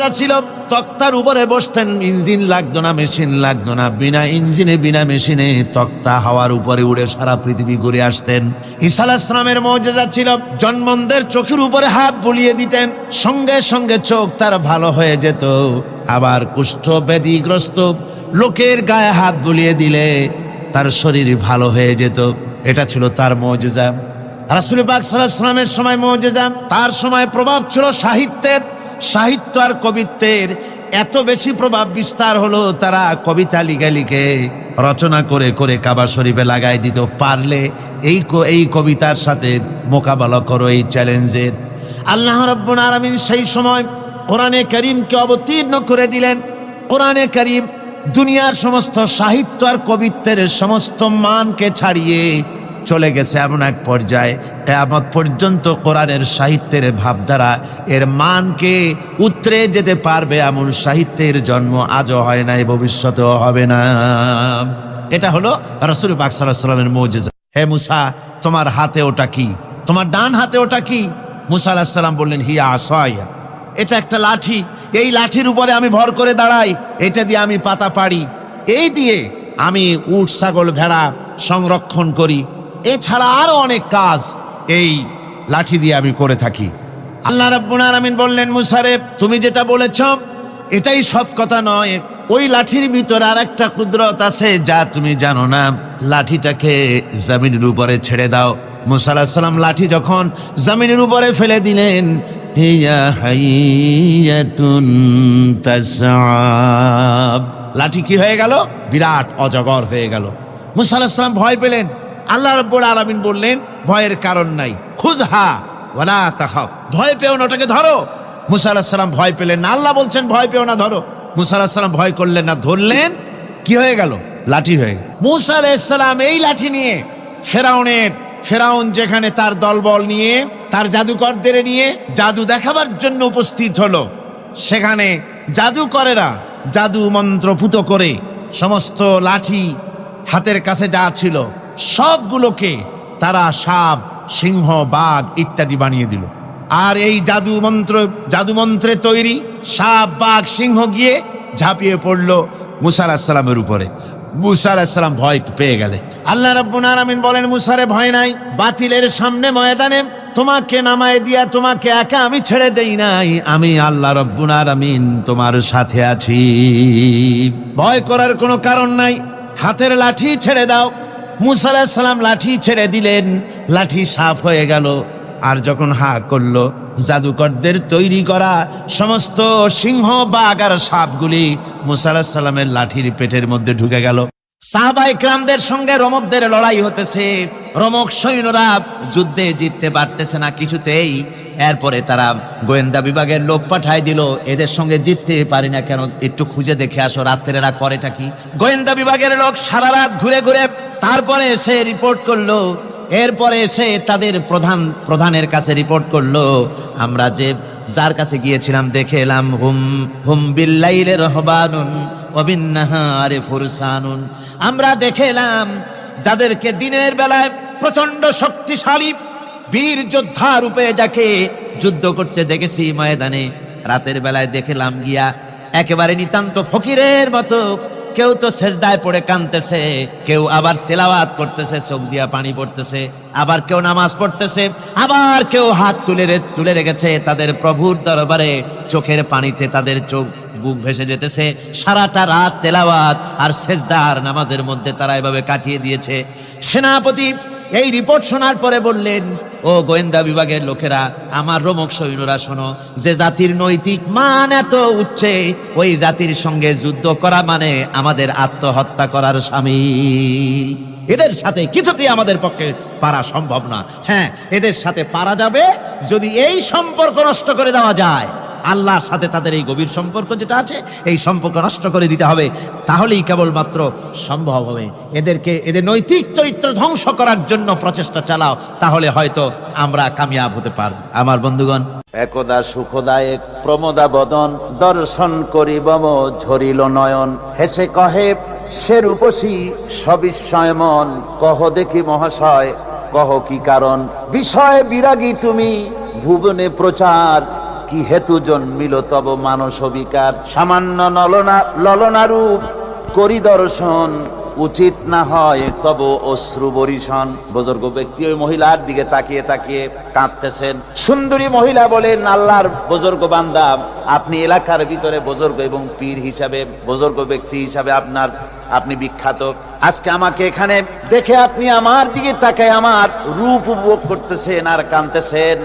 মৌজাদা ছিল, তক্তার উপরে বসতেন, ইঞ্জিন লাগতো না, মেশিন লাগতো না, বিনা ইঞ্জিনে, বিনা মেশিনে তক্তা হাওয়ার উপরে উড়ে সারা পৃথিবী ঘুরে আসতেন। ইসলামের মৌজাদা ছিল জন্মন্দের চোখের উপরে হাত বুলিয়ে দিতেন, সঙ্গে সঙ্গে চোখ তার ভালো হয়ে যেত। আবার কুষ্ঠ ব্যাধিগ্রস্ত লোকের গায়ে হাত বুলিয়ে দিলে তার শরীর ভালো হয়ে যেত। এটা ছিল তার মৌজেজা রাসুল পাক সাল্লামের সময় মৌজেজা তার সময় প্রভাব ছিল সাহিত্যের। সাহিত্য আর কবিত্বের এত বেশি প্রভাব বিস্তার হলো তারা কবিতা লিখে লিখে রচনা করে করে কাবা শরীফে লাগাই দিত। পারলে এই এই কবিতার সাথে মোকাবেলা করো এই চ্যালেঞ্জের। আল্লাহ রব্বুল আলামিন সেই সময় কোরআনে করিমকে অবতীর্ণ করে দিলেন। কোরআনে করিম দুনিয়ার সমস্ত সাহিত্য আর কবিত্বের সমস্ত মানকে ছাড়িয়ে চলে গেছে এমন এক পর্যায়ে। কেয়ামত পর্যন্ত কোরআনের সাহিত্যের ভাবধারা, এর মানকে উতরে যেতে পারবে এমন সাহিত্যের জন্ম আজও হয় নাই, ভবিষ্যতেও হবে না। এটা হলো রসুল পাক সাল্লাহ সাল্লামের মৌজেজা। হে মুসা, তোমার হাতে ওটা কি? তোমার ডান হাতে ওটা কি? মুসা আলাহিসাল্লাম বললেন, হিয়া আসয়া। এটা একটা লাঠি। এই লাঠির উপরে আমি ভর করে দাঁড়াই, এটা দিয়ে আমি পাতা পাড়ি। এই দিয়ে আমি উট, ছাগল, ভেড়া সংরক্ষণ করি। এছাড়া আরও অনেক কাজ। এই লাঠি দিয়ে আমি করে থাকি। আল্লাহ রাব্বুল আলামিন বললেন মুসারে তুমি যেটা বলেছ, এটাই সব কথা নয়। ওই লাঠির ভিতরে আর একটা কুদরত আছে যা তুমি জানো না। লাঠিটাকে জমিনের উপরে ছেড়ে দাও। মুসা আলাহিসাল্লাম লাঠি যখন জমিনের উপরে ফেলে দিলেন লাঠি কি হয়ে গেল? বিরাট অজগর হয়ে গেল। মুসা আলাহিসাল্লাম ভয় পেলেন। আল্লাহ রব্বুল আলামিন বললেন, ভয়ের কারণ নাই। খুজহা ওয়ালা তাখাফ। ভয় পেও না, ওটাকে ধরো। মুসা সাল্লাম ভয় পেলেন না। আল্লাহ বলছেন, ভয় পেও না, ধরো। মুসা সাল্লাম ভয় করলেন না, ধরলেন। কি হয়ে গেল? লাঠি হয়ে গেল। মুসা এই লাঠি নিয়ে ফেরাউনের, ফেরাউন যেখানে তার দলবল নিয়ে, তার জাদুকরদের নিয়ে জাদু দেখাবার জন্য উপস্থিত হলো, সেখানে জাদুকরেরা জাদু মন্ত্রপুত করে সমস্ত লাঠি হাতের কাছে যা ছিল সবগুলোকে তারা সাপ, সিংহ, বাঘ ইত্যাদি বানিয়ে দিল। আর এই জাদু মন্ত্র, জাদু মন্ত্রে তৈরি সাপ, বাঘ, সিংহ গিয়ে ঝাঁপিয়ে পড়ল মুসা উপরে। মুসা ভয় পেয়ে গেলে আল্লাহ রাব্বুল আলামিন বলেন, মুসারে ভয় নাই, বাতিলের সামনে ময়দানে তোমাকে নামায় দিয়া তোমাকে একা আমি ছেড়ে দেই নাই। আমি আল্লাহ রব্বুল আলামিন তোমার সাথে আছি। ভয় করার কোনো কারণ নাই। হাতের লাঠি ছেড়ে দাও মুসা আলাহিস লাঠি ছেড়ে দিলেন, লাঠি সাফ হয়ে গেল। আর যখন হা করল, জাদুকরদের তৈরি করা সমস্ত সিংহ, বাঘ আর সাপগুলি মুসা সাল্লামের লাঠির পেটের মধ্যে ঢুকে গেল। সাহাবা ইকরামদের সঙ্গে রমকদের লড়াই হতেছে। রমক সৈন্যরা যুদ্ধে জিততে পারতেছে না কিছুতেই। এরপরে তারা গোয়েন্দা বিভাগের লোক পাঠায় দিল, এদের সঙ্গে জিততে পারি না কেন? একটু খুঁজে দেখে আসো রাত্রে এরা করেটা কি? গোয়েন্দা বিভাগের লোক সারা রাত ঘুরে ঘুরে তারপরে এসে রিপোর্ট করল। এরপরে এসে তাদের প্রধান, প্রধানের কাছে রিপোর্ট করল। আমরা যে যার কাছে গিয়েছিলাম, দেখে এলাম, হুম হুম, বিল্লাইলে রহবানুন। অবিন্নাহারে ফুরসানুন। আমরা দেখেলাম যাদেরকে দিনের বেলায় প্রচণ্ড শক্তিশালী বীর যোদ্ধা রূপে যাকে যুদ্ধ করতে দেখেছি ময়দানে, রাতের বেলায় দেখলাম গিয়া একেবারে নিতান্ত ফকিরের মতো কেউ তো সেজদায় পড়ে কানতেছে কেউ আবার তেলাওয়াত করতেছে, চোখ দিয়া পানি পড়তেছে, আবার কেউ নামাজ পড়তেছে, আবার কেউ হাত তুলে তুলে রেখেছে তাদের প্রভুর দরবারে, চোখের পানিতে তাদের চোখ বুক ভেসে যেতেছে, সারাটা রাত তেলাওয়াত আর সেজদার নামাজের মধ্যে তারা এভাবে কাটিয়ে দিয়েছে। সেনাপতি এই রিপোর্ট শোনার পরে বললেন, ও গোয়েন্দা বিভাগের লোকেরা, আমার রোমক সৈন্যরা শোনো, যে জাতির নৈতিক মান এত উচ্চে, ওই জাতির সঙ্গে যুদ্ধ করা মানে আমাদের আত্মহত্যা করার স্বামী। এদের সাথে কিছুতেই আমাদের পক্ষে পারা সম্ভব না। হ্যাঁ এদের সাথে পারা যাবে যদি এই সম্পর্ক নষ্ট করে দেওয়া যায়। আল্লাহর সাথে তাদের এই গভীর সম্পর্ক যেটা আছে, এই সম্পর্ক নষ্ট করে দিতে হবে। তাহলেই কেবলমাত্র সম্ভব হবে। এদেরকে, এদের নৈতিক চরিত্র ধ্বংস করার জন্য প্রচেষ্টা চালাও, তাহলে হয়তো আমরা কামিয়াব হতে পারব। আমার বন্ধুগণ। একদা সুখদায়ক প্রমোদা বদন, দর্শন করি বম ঝরিল নয়ন। হেসে কহে সে রূপসী সবিস্ময় মন, কহ দেখি মহাশয়, কহ কি কারণ? বিষয় বিরাগী তুমি, ভুবনে প্রচার কি হেতু জন্মিল তব মানস বিকার সামান্য নলনা ললনারূপ করি দর্শন, উচিত না হয় তব অশ্রু বরিশন। বুজুর্গ ব্যক্তি ওই মহিলার দিকে তাকিয়ে তাকিয়ে কাঁদতেছেন। সুন্দরী মহিলা বলেন আল্লাহর বুজুর্গ বান্দা, আপনি এলাকার ভিতরে বুজুর্গ এবং পীর হিসাবে, বুজুর্গ ব্যক্তি হিসাবে আপনার, আপনি বিখ্যাত। আজকে আমাকে এখানে দেখে আপনি আমার দিকে তাকায়, আমার রূপ উপভোগ করতেছেন আর কাঁদতেছেন।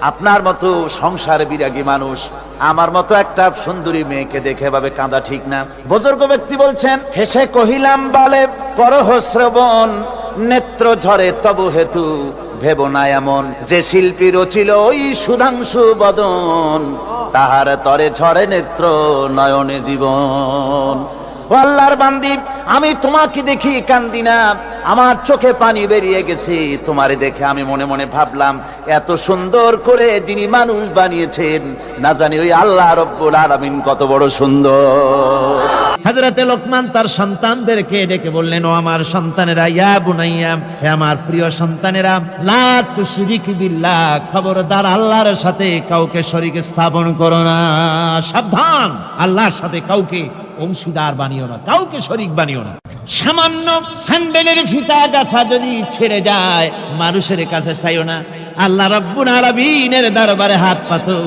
আপনার মতো সংসার বিরাগী মানুষ, আমার মতো একটা সুন্দরী মেয়েকে দেখে ভাবে কাঁদা ঠিক না। বুজুর্গ ব্যক্তি বলছেন, হেসে কহিলাম, বলে করহ শ্রবণ, নেত্র ঝরে তব হেতু ভেব না এমন। যে শিল্পী রচিল ওই সুধাংশু বদন, তাহার তরে ঝরে নেত্র নয়নে জীবন। আল্লাহর বান্দি আমি তোমাকে দেখি কান্দি না। আমার চোখে পানি বেরিয়ে গেছে। তোমারে দেখে আমি মনে মনে ভাবলাম, এত সুন্দর করে যিনি মানুষ বানিয়েছেন, না জানি ওই আল্লাহ রব্বুল আলামিন কত বড় সুন্দর। হাজরাতে লোকমান তার সন্তানদেরকে ডেকে বললেন, ও আমার সন্তানেরা, ইয়া বুনাইয়া, হে আমার প্রিয় সন্তানেরা, লা তুশরিক বিল্লাহ, খবরদার আল্লাহর সাথে কাউকে শরীক স্থাপন করো না। সাবধান, আল্লাহর সাথে কাউকে অংশীদার বানিও না, কাউকে শরিক বানিও না। সামান্য স্যান্ডেলের ফিতা গাছা যদি ছেড়ে যায়, মানুষের কাছে চাইও না। আল্লাহ রব্বুল আলামিনের দরবারে হাত পাতো।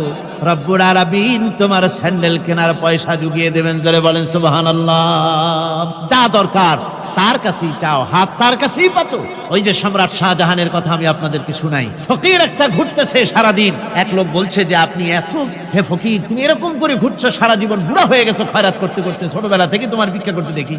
রব্বুল আলামিন তোমার স্যান্ডেল কেনার পয়সা জুগিয়ে দেবেন, জোরে বলেন সুবহানাল্লাহ। যা দরকার তার কাছেই চাও, হাত তার কাছেই পাতো ওই যে সম্রাট শাহজাহানের কথা আমি আপনাদেরকে শুনাই। ফকির একটা ঘুরতেছে সারাদিন। এক লোক বলছে যে, আপনি এত, হে ফকির, তুমি এরকম করে ঘুরছো, সারা জীবন বুড়া হয়ে গেছো খয়রাত করতে করতে, ছোটবেলা থেকে তোমার ভিক্ষা করতে দেখি।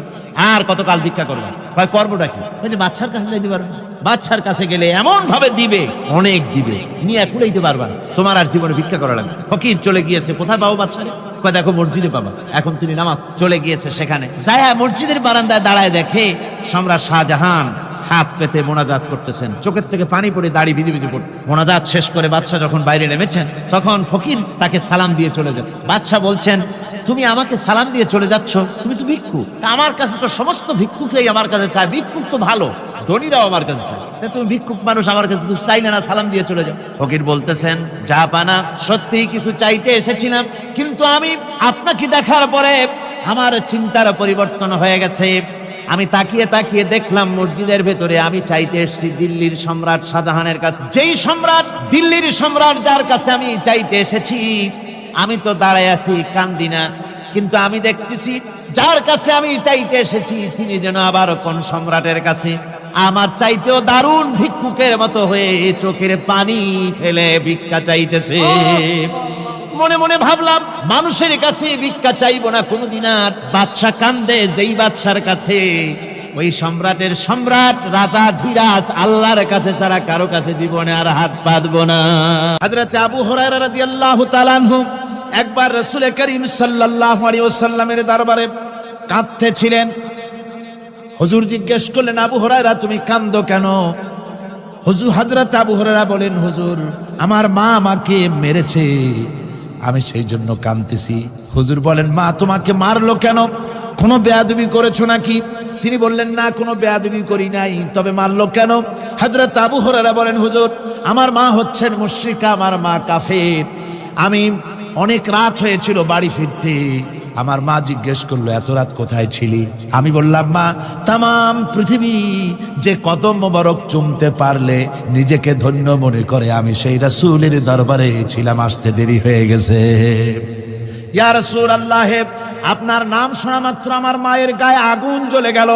আর কতকাল ভিক্ষা করবে? কয়, করবোটা কি? ওই যে বাচ্চার কাছে যাইতে পারবে। বাচ্চার কাছে গেলে এমন ভাবে দিবে, অনেক দিবে। নিয়ে কুড়াইতে পারবা। তোমার আর জীবনে ভিক্ষা করা লাগবে ফকির চলে গিয়েছে, কোথায় পাবো বাচ্চারে? কয় দেখো মসজিদে পাবা এখন তিনি নামাজ চলে গিয়েছে সেখানে। দায়া মসজিদের বারান্দায় দাঁড়ায় দেখে সম্রাট শাহজাহান হাত পেতে মোনাজাত করতেছেন। চোখের থেকে পানি পড়ে দাড়ি ভিজে ভিজে পড়ে। মোনাজাত শেষ করে বাচ্চা যখন বাইরে নেমেছেন, তখন ফকির তাকে সালাম দিয়ে চলে যান বাচ্চা বলছেন, তুমি আমাকে সালাম দিয়ে চলে যাচ্ছ? তুমি তো ভিক্ষু। আমার কাছে তো সমস্ত ভিক্ষুকেই আমার কাছে চায়। ভিক্ষুক তো ভালো, ধনীরাও আমার কাছে চায়। তুমি ভিক্ষুক মানুষ আমার কাছে তুমি চাইলে না, সালাম দিয়ে চলে যাও। ফকির বলতেছেন, যা পানা, সত্যি কিছু চাইতে এসেছিলাম, কিন্তু আমি আপনাকে দেখার পরে আমার চিন্তার পরিবর্তন হয়ে গেছে। আমি তাকিয়ে তাকিয়ে দেখলাম মসজিদের ভেতরে আমি চাইতে এসেছি দিল্লির সম্রাট শাহজাহানের কাছে। যেই সম্রাট, দিল্লির সম্রাট যার কাছে আমি চাইতে এসেছি, আমি তো দাঁড়ায় আছি, কান্দি না। কিন্তু আমি দেখতেছি যার কাছে আমি চাইতে এসেছি, তিনি যেন আবার কোন সম্রাটের কাছে। আমার চাইতেও দারুণ ভিক্ষুকের মতো হয়ে চোখের পানি ফেলে ভিক্ষা চাইতেছে। মনে মনে ভাবলাম, মানুষের কাছে ভিক্ষা চাইব না কোনোদিন আর। বাদশা কান্দে, যেই বাদশার কাছে। ওই সম্রাটের সম্রাট, রাজা ধীরাজ, আল্লাহর কাছে ছাড়া কারও কাছে জীবনে আর হাত পাতবো না। হযরত আবু হুরায়রা রাদিয়াল্লাহু তাআলা আনহু একবার রাসূল করিম সাল্লাল্লাহু আলাইহি দরবারে কাঁদতেছিলেন। হুজুর জিজ্ঞেস করলেন, আবু হুরায়রা, তুমি কান্দো কেন? হুজুর হযরত আবু হুরায়রা বলেন, হুজুর, আমার মা আমাকে মেরেছে। আমি সেই জন্য কাঁদতেছি। হুজুর বলেন, মা, তোমাকে মারলো কেন? কোনো বেয়াদুবি করেছ নাকি? তিনি বললেন, না, কোনো বেয়াদুবি করি নাই। তবে মারলো কেন? হাজরা তাবু হরারা বলেন, হুজুর, আমার মা হচ্ছেন মুশ্রিকা, আমার মা কাফের। আমি অনেক রাত হয়েছিল বাড়ি ফিরতে। আমার মা জিজ্ঞেস করল, এত রাত কোথায় ছিলি? আমি বললাম, মা তাম পৃথিবী যে কদম মোবারক চুমতে পারলে নিজেকে ধন্য মনে করে, আমি সেই রাসূলের দরবারে ছিলাম, আসতে দেরি হয়ে গেছে। আপনার নাম শোনা মাত্র আমার মায়ের গায়ে আগুন জ্বলে গেল।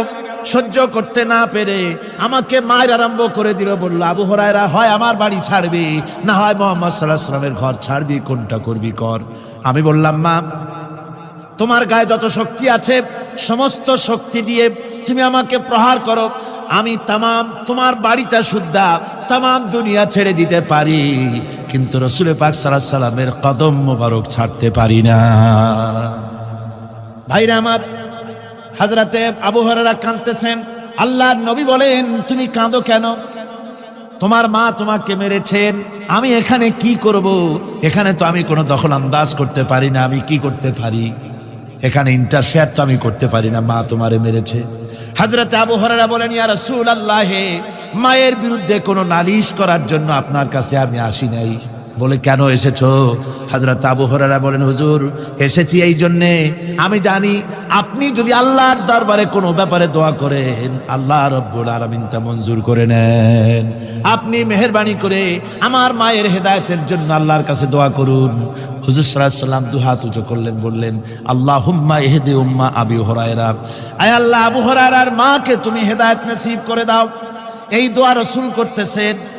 সহ্য করতে না পেরে আমাকে মায়ের আরম্ভ করে দিল, বলল, আবু হরায়রা, হয় আমার বাড়ি ছাড়বি, না হয় মোহাম্মদ সাল্লাহ সাল্লামের ঘর ছাড়বি, কোনটা করবি কর? আমি বললাম, মা তোমার গায়ে যত শক্তি আছে, সমস্ত শক্তি দিয়ে তুমি আমাকে প্রহার করো। আমি তামাম তোমার বাড়িটা শুদ্ধা, তামাম দুনিয়া ছেড়ে দিতে পারি। কিন্তু রসুল পাক সাল্লাহ সাল্লামের কদম মোবারক ছাড়তে পারি না। ভাইরা আমার, হাজরাতে আবু হরারা কাঁদতেছেন। আল্লাহ নবী বলেন, তুমি কাঁদো কেন? তোমার মা তোমাকে মেরেছেন। আমি এখানে কি করব? এখানে তো আমি কোনো দখল আন্দাজ করতে পারি না। আমি কি করতে পারি? এখানে ইন্টারফেয়ার তো আমি করতে পারি না, মা তোমারে মেরেছে। হাজরতে আবু হরারা বলেন, ইয়া রাসূলুল্লাহ, মায়ের বিরুদ্ধে কোনো নালিশ করার জন্য আপনার কাছে আমি আসি নাই। বলে, কেন এসেছ? হাজরত আবু হরারা বলেন, হুজুর, এসেছি এই জন্যে। আমি জানি আপনি যদি আল্লাহর দরবারে কোনো ব্যাপারে দোয়া করেন, আল্লাহ রব্বুল আলামিন তা মঞ্জুর করে নেন। আপনি মেহেরবানি করে আমার মায়ের হেদায়তের জন্য আল্লাহর কাছে দোয়া করুন। হুজুর সাল্লাম দু হাত উঁচু করলেন, বললেন আল্লাহ হুম্মা এহেদে উম্মা আবি হরায়রা। আয় আল্লাহ, আবু হরায়রার মাকে তুমি হেদায়ত নসিব করে দাও। এই দোয়া রসুল করতেছেন।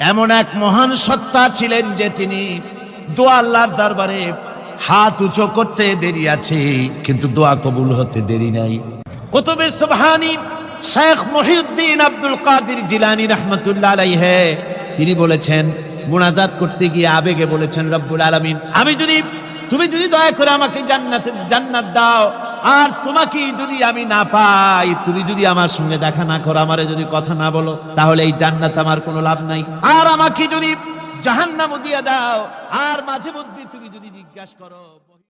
এমন এক মহান সত্তা ছিলেন যে তিনি দোয়া আল্লাহর দরবারে হাত উঁচু করতে দেরি আছে, কিন্তু দোয়া কবুল হতে দেরি নাই। কুতুবে সুবহানি শেখ মহিউদ্দিন আব্দুল কাদির জিলানি রহমতুল্লাহ আলাইহে, তিনি বলেছেন, মুনাজাত করতে গিয়ে আবেগে বলেছেন, রব্বুল আলামিন, আমি যদি, তুমি যদি দয়া করে আমাকে জান্নাতে, জান্নাত দাও আর তোমাকে যদি আমি না পাই, তুমি যদি আমার সঙ্গে দেখা না করো, আমারে যদি কথা না বলো, তাহলে এই জান্নাত আমার কোনো লাভ নাই। আর আমাকে যদি জাহান্নাম দিয়ে দাও, আর মাঝে মধ্যে তুমি যদি জিজ্ঞাসা করো